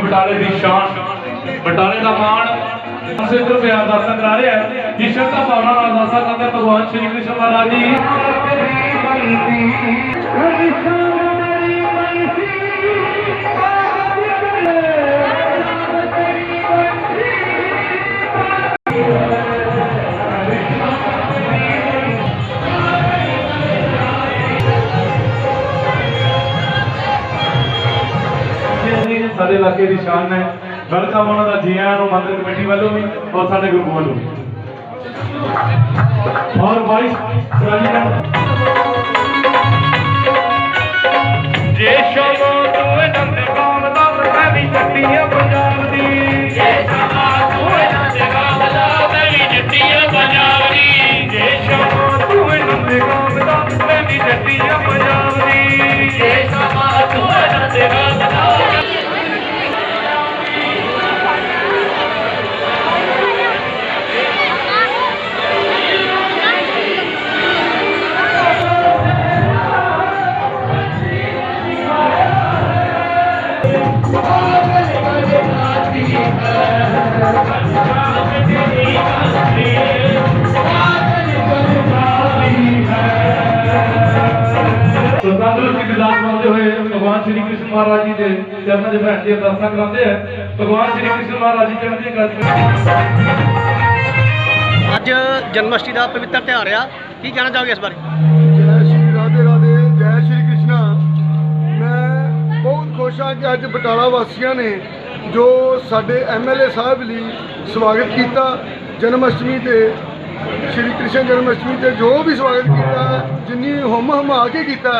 ਬਟਾਲੇ ਦੀ ਸ਼ਾਨ, ਬਟਾਲੇ ਦਾ ਮਾਣ। ਅਸੀਂ ਪਿਆਰ ਦਾਸਾਂ ਕਰਾ ਰਹੇ ਆ ਕਿ ਸ਼ਰਧਾ ਭਾਵਨਾ ਨਾਲ ਦਾਸਾਂ ਕਰਦੇ ਭਗਵਾਨ ਸ਼੍ਰੀ ਕ੍ਰਿਸ਼ਨ ਮਹਾਰਾਜ ਜੀ। ਇਹ ਸਾਡੇ ਇਲਾਕੇ ਦੀ ਸ਼ਾਨ ਹੈ। ਵੈਲਕਮ ਉਹਨਾਂ ਦਾ ਜੀ ਆਇਆਂ ਨੂੰ ਮੰਦਰ ਕਮੇਟੀ ਵੱਲੋਂ ਵੀ ਔਰ ਸਾਡੇ ਗਰੁੱਪ ਵੱਲੋਂ ਵੀ। ਔਰ ਵਾਈਸ ਪ੍ਰੈਜ਼ੀਡੈਂਟ ਭਗਵਾਨ ਸ਼੍ਰੀ ਕ੍ਰਿਸ਼ਨ ਮਹਾਰਾਜ ਜੀ ਦੇ ਚਰਨਾਂ 'ਚ ਬੈਠ ਕੇ ਅਰਦਾਸਾਂ ਕਰਾਉਂਦੇ ਆ। ਭਗਵਾਨ ਸ਼੍ਰੀ ਕ੍ਰਿਸ਼ਨ ਮਹਾਰਾਜ ਜੀ ਚੜ੍ਹਦੀ ਕਲਾ ਅੱਜ ਜਨਮਸ਼ਟਮੀ ਦਾ ਪਵਿੱਤਰ ਤਿਉਹਾਰ ਆ। ਕੀ ਕਹਿਣਾ ਚਾਹੋਗੇ ਇਸ ਬਾਰੇ? ਜੈ ਸ਼੍ਰੀ ਰਾਧੇ ਰਾਧੇ ਜੈ ਸ਼੍ਰੀ ਕ੍ਰਿਸ਼ਨਾ। ਮੈਂ ਬਹੁਤ ਖੁਸ਼ ਹਾਂ ਕਿ ਅੱਜ ਬਟਾਲਾ ਵਾਸੀਆਂ ਨੇ ਜੋ ਸਾਡੇ ਐਮਐਲਏ ਸਾਹਿਬ ਲਈ ਸਵਾਗਤ ਕੀਤਾ ਜਨਮ ਅਸ਼ਟਮੀ ਤੇ ਸ਼੍ਰੀ ਕ੍ਰਿਸ਼ਨ ਜਨਮ ਅਸ਼ਟਮੀ ਤੇ ਜੋ ਵੀ ਸਵਾਗਤ ਕੀਤਾ ਜਿੰਨੀ ਹਮ ਹਮਾ ਕੇ ਕੀਤਾ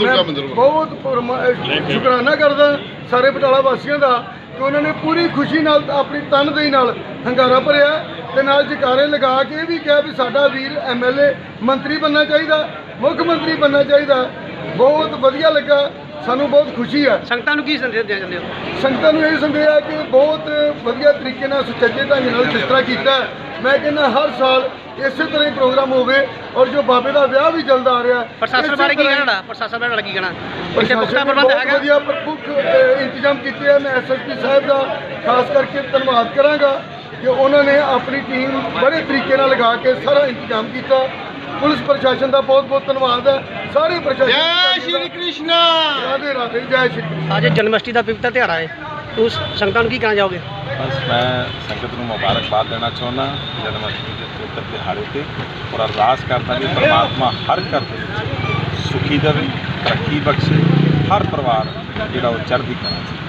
ਮੈਂ। ਬਹੁਤ ਸ਼ੁਕਰਾਨਾ ਕਰਦਾ ਸਾਰੇ ਬਟਾਲਾ ਵਾਸੀਆਂ ਦਾ ਕਿ ਉਹਨਾਂ ਨੇ ਪੂਰੀ ਖੁਸ਼ੀ ਨਾਲ ਆਪਣੀ ਤਨਦੇਹੀ ਨਾਲ ਹੰਗਾਰਾ ਭਰਿਆ ਤੇ ਨਾਲ ਜਕਾਰੇ ਲਗਾ ਕੇ ਇਹ ਵੀ ਕਿਹਾ ਵੀ ਸਾਡਾ ਵੀਰ ਐਮਐਲਏ ਮੰਤਰੀ ਬੰਨਣਾ ਚਾਹੀਦਾ ਮੁੱਖ ਮੰਤਰੀ ਬੰਨਣਾ ਚਾਹੀਦਾ। ਬਹੁਤ ਵਧੀਆ ਲੱਗਾ। ਸਾਨੂੰ ਬਹੁਤ ਖੁਸ਼ੀ ਹੈ। ਸੰਗਤਾਂ ਨੂੰ ਕੀ ਸੰਦੇਸ਼ ਦੇਣਾ ਚਾਹੁੰਦੇ ਹੋ? ਸੰਗਤਾਂ ਨੂੰ ਇਹ ਸੰਦੇਸ਼ ਹੈ ਕਿ ਬਹੁਤ ਵਧੀਆ ਤਰੀਕੇ ਨਾਲ ਸੁਚੱਜੇ ਢੰਗ ਨਾਲ ਜਿਸ ਤਰ੍ਹਾਂ ਕੀਤਾ ਮੈਂ ਕਹਿੰਦਾ ਹਰ ਸਾਲ ਇਸੇ ਤਰ੍ਹਾਂ ਹੀ ਪ੍ਰੋਗਰਾਮ ਹੋਵੇ ਔਰ ਜੋ ਬਾਬੇ ਦਾ ਵਿਆਹ ਵੀ ਜਲਦ ਆ ਰਿਹਾ ਪ੍ਰਸ਼ਾਸਨ ਬਾਰੇ ਕੀ ਕਹਿਣਾ ਪ੍ਰਸ਼ਾਸਨ ਬਾਰੇ ਕੀ ਕਹਿਣਾ? ਇੱਥੇ ਪੁਖਤਾ ਪ੍ਰਬੰਧ ਹੈਗਾ। ਵਧੀਆ ਪ੍ਰਮੁੱਖ ਇੰਤਜ਼ਾਮ ਕੀਤੇ ਮੈਂ ਐਸਐਸਪੀ ਸਾਹਿਬ ਦਾ ਖਾਸ ਕਰਕੇ ਧੰਨਵਾਦ ਕਰਾਂਗਾ ਕਿ ਉਹਨਾਂ ਨੇ ਆਪਣੀ ਟੀਮ ਬੜੇ ਤਰੀਕੇ ਨਾਲ ਲਗਾ ਕੇ ਸਾਰਾ ਇੰਤਜ਼ਾਮ ਕੀਤਾ। ਪੁਲਿਸ ਪ੍ਰਸ਼ਾਸਨ ਦਾ ਬਹੁਤ ਬਹੁਤ ਧੰਨਵਾਦ ਹੈ। ਸਾਰੇ ਪ੍ਰਸ਼ਾਸਨ ਜੈ ਸ਼੍ਰੀ ਕ੍ਰਿਸ਼ਨ। ਰਾਧੇ ਰਾਧੇ ਜੈ ਸ਼੍ਰੀ ਕ੍ਰਿਸ਼ਨ। ਅੱਜ ਜਨਮਸ਼ਟਮੀ ਦਾ ਪਵਿੱਤਰ ਤਿਉਹਾਰ ਹੈ। ਉਸ ਸੰਗਤਾਂ ਨੂੰ ਕੀ ਕਹਿਣਾ ਚਾਹੋਗੇ? ਬਸ ਮੈਂ ਸੰਗਤ ਨੂੰ ਮੁਬਾਰਕਬਾਦ ਦੇਣਾ ਚਾਹੁੰਦਾ ਜਨਮ ਅਸ਼ਟਮੀ ਦੇ ਪਵਿੱਤਰ ਦਿਹਾੜੇ ਤੇ ਔਰ ਅਰਦਾਸ ਕਰਦਾ ਕਿ ਪਰਮਾਤਮਾ ਹਰ ਘਰ ਦੇ ਵਿੱਚ ਸੁਖੀ ਦੇਵੇ ਤਰੱਕੀ ਬਖਸ਼ੇ ਹਰ ਪਰਿਵਾਰ ਜਿਹੜਾ ਉਹ ਚੜ੍ਹਦੀ ਕਲਾ 'ਚ